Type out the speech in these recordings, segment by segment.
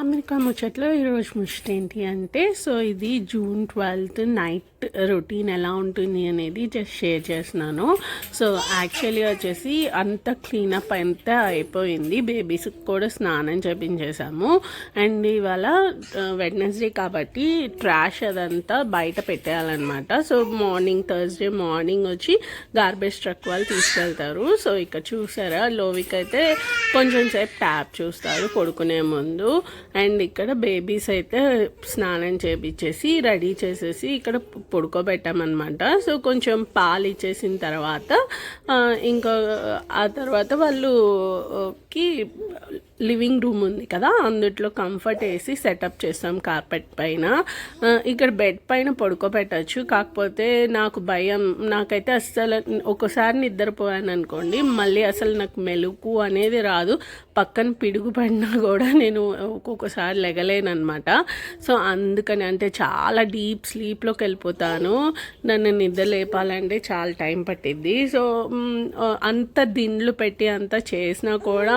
America ముచ్చట్లో ఈరోజు ముచ్చట ఏంటి అంటే సో ఇది జూన్ ట్వెల్త్ నైట్ రొటీన్ ఎలా ఉంటుంది అనేది జస్ట్ షేర్ చేస్తున్నాను. సో యాక్చువల్లీ వచ్చేసి అంత క్లీనప్ అంతా అయిపోయింది. బేబీస్కి కూడా స్నానం చేపించేసాము. అండ్ ఇవాళ వెడ్నెస్డే కాబట్టి ట్రాష్ అదంతా బయట పెట్టేయాలన్నమాట. సో మార్నింగ్ థర్స్డే మార్నింగ్ వచ్చి గార్బేజ్ ట్రక్ వాళ్ళు తీసుకెళ్తారు. సో ఇక్కడ చూసారా లోవిక్ అయితే కొంచెం సేపు ట్యాప్ చూస్తారు పడుకునే ముందు. అండ్ ఇక్కడ బేబీస్ అయితే స్నానం చేపించేసి రెడీ చేసేసి ఇక్కడ పడుకోబెట్టామన్నమాట. సో కొంచెం పాలు ఇచ్చేసిన తర్వాత ఇంకా ఆ తర్వాత వాళ్ళు కి లివింగ్ రూమ్ ఉంది కదా అందుట్లో కంఫర్ట్ వేసి సెటప్ చేస్తాం కార్పెట్ పైన. ఇక్కడ బెడ్ పైన పడుకోబెట్టచ్చు. కాకపోతే నాకు భయం నాకైతే అస్సలు ఒకసారి నిద్రపోయాను అనుకోండి మళ్ళీ అసలు నాకు మెలుకు అనేది రాదు. పక్కన పిడుగుపడినా కూడా నేను ఒక్కొక్కసారి లెగలేను అనమాట సో అందుకని అంటే చాలా డీప్ స్లీప్లోకి వెళ్ళిపోతాను. నన్ను నిద్ర లేపాలంటే చాలా టైం పట్టిద్ది. సో అంత దిండ్లు పెట్టి అంత చేసినా కూడా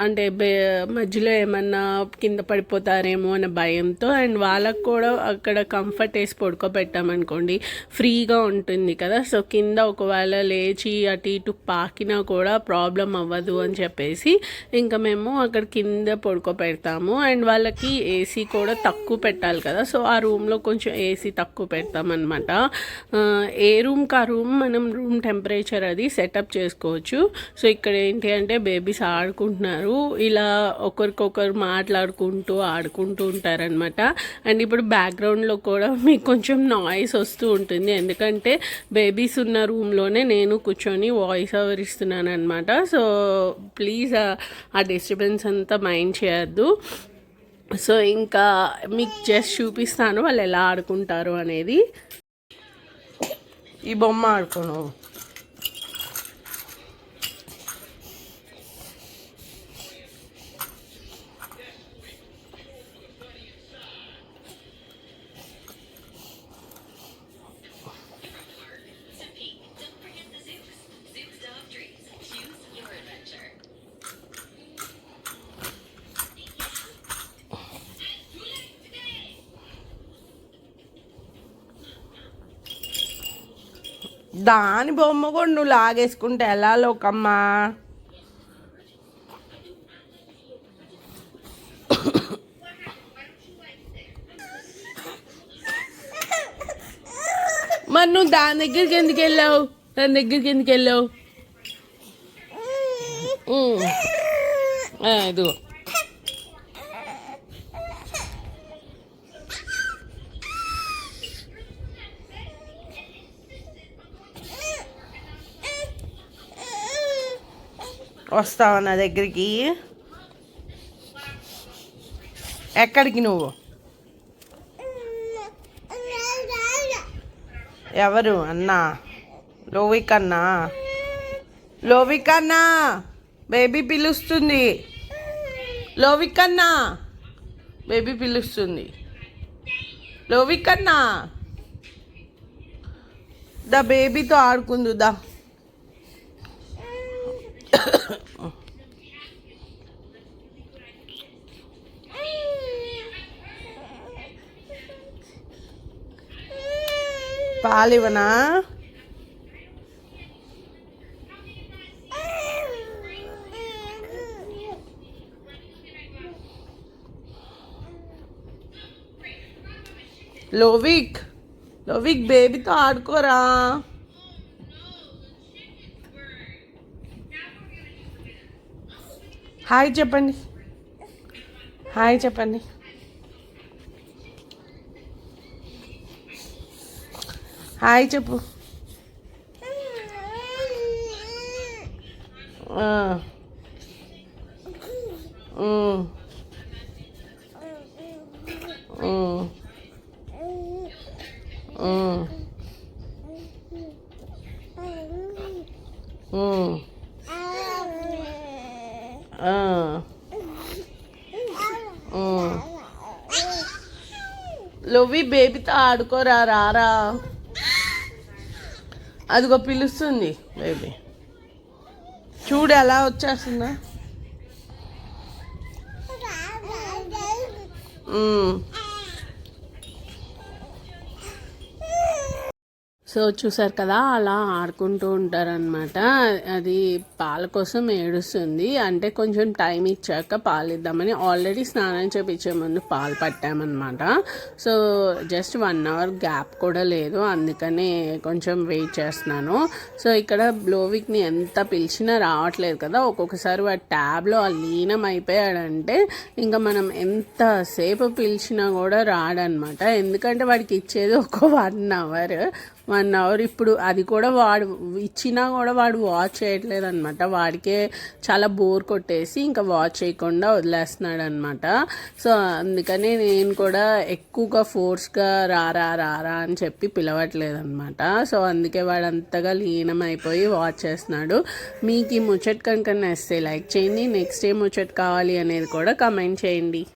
అంటే బే మధ్యలో ఏమన్నా కింద పడిపోతారేమో అనే భయంతో అండ్ వాళ్ళకు కూడా అక్కడ కంఫర్ట్ వేసి పడుకోబెట్టామనుకోండి ఫ్రీగా ఉంటుంది కదా. సో కింద ఒకవేళ లేచి అటు ఇటు పాకినా కూడా ప్రాబ్లం అవ్వదు అని చెప్పేసి ఇంకా మేము అక్కడ కింద పడుకోబెడతాము. అండ్ వాళ్ళకి ఏసీ కూడా తక్కువ పెట్టాలి కదా. సో ఆ రూమ్లో కొంచెం ఏసీ తక్కువ పెడతామన్నమాట. ఏ రూమ్కి ఆ రూమ్? మనం రూమ్ టెంపరేచర్ అది సెటప్ చేసుకోవచ్చు. సో ఇక్కడ ఏంటి అంటే బేబీస్ ఆడుకుంటున్నారు. ఇలా ఒకరికొకరు మాట్లాడుకుంటూ ఆడుకుంటూ ఉంటారనమాట అండ్ ఇప్పుడు బ్యాక్గ్రౌండ్లో కూడా మీకు కొంచెం నాయిస్ వస్తూ ఉంటుంది. ఎందుకంటే బేబీస్ ఉన్న రూమ్లోనే నేను కూర్చొని వాయిస్ ఓవర్ ఇస్తున్నాను అనమాట సో ప్లీజ్ ఆ డిస్టర్బెన్స్ అంతా మైండ్ చేయొద్దు. సో ఇంకా మీకు జస్ట్ చూపిస్తాను వాళ్ళు ఎలా ఆడుకుంటారు అనేది. ఈ బొమ్మ ఆడుకోను దాని బొమ్మ కూడా నువ్వు లాగేసుకుంటే ఎలా లోకమ్మా? మరి నువ్వు దాని దగ్గరికి ఎందుకు వెళ్ళావు? దాని దగ్గరికి ఎందుకు వెళ్ళావు? ఇది వస్తావు ఇదిగో. నా దగ్గరికి? ఎక్కడికి నువ్వు? ఎవరు అన్నా? లోవిక్ అన్నా లోవిక్ అన్నా బేబీ పిలుస్తుంది. లోవిక్ అన్నా బేబీ పిలుస్తుంది. లోవిక్ అన్నా దా బేబీతో ఆడుకుందు దా పాలివనా లోవిక్ లోవిక్ బేబీతో ఆడుకోరా. హాయ్ చెప్పండి. హాయ్ చెప్పండి. హాయ్ చెప్పు. ఆ. బేబీతో ఆడుకోరా రారా? అదిగో పిలుస్తుంది బేబీ చూడు ఎలా వచ్చేస్తుందా? Mm. సో చూసారు కదా అలా ఆడుకుంటూ ఉంటారనమాట అది పాల కోసం ఏడుస్తుంది. అంటే కొంచెం టైం ఇచ్చాక పాలు ఇద్దామని ఆల్రెడీ స్నానం చేపించే ముందు పాలు పట్టామన్నమాట. So just one hour gap కూడా లేదు. అందుకనే కొంచెం వెయిట్ చేస్తున్నాను. సో ఇక్కడ బ్లోవిక్ని ఎంత పిలిచినా రావట్లేదు కదా. ఒక్కొక్కసారి వాడు ట్యాబ్లో ఆ లీనం అయిపోయాడంటే ఇంకా మనం ఎంతసేపు పిలిచినా కూడా రాడనమాట ఎందుకంటే వాడికి ఇచ్చేది ఒక వన్ అవర్. One hour. ఇప్పుడు అది కూడా వాడు ఇచ్చినా కూడా వాడు వాచ్ చేయట్లేదు అనమాట వాడికే చాలా బోర్ కొట్టేసి ఇంకా వాచ్ చేయకుండా వదిలేస్తున్నాడు అనమాట సో అందుకని నేను కూడా ఎక్కువగా ఫోర్స్గా రారా రారా అని చెప్పి పిలవట్లేదు అనమాట సో అందుకే వాడు అంతగా లీనమైపోయి వాచ్ చేస్తున్నాడు. మీకు ఈ ముచ్చట్ కనుక నచ్చితే లైక్ చేయండి. నెక్స్ట్ ఏ ముచ్చట్ కావాలి అనేది కూడా కమెంట్ చేయండి.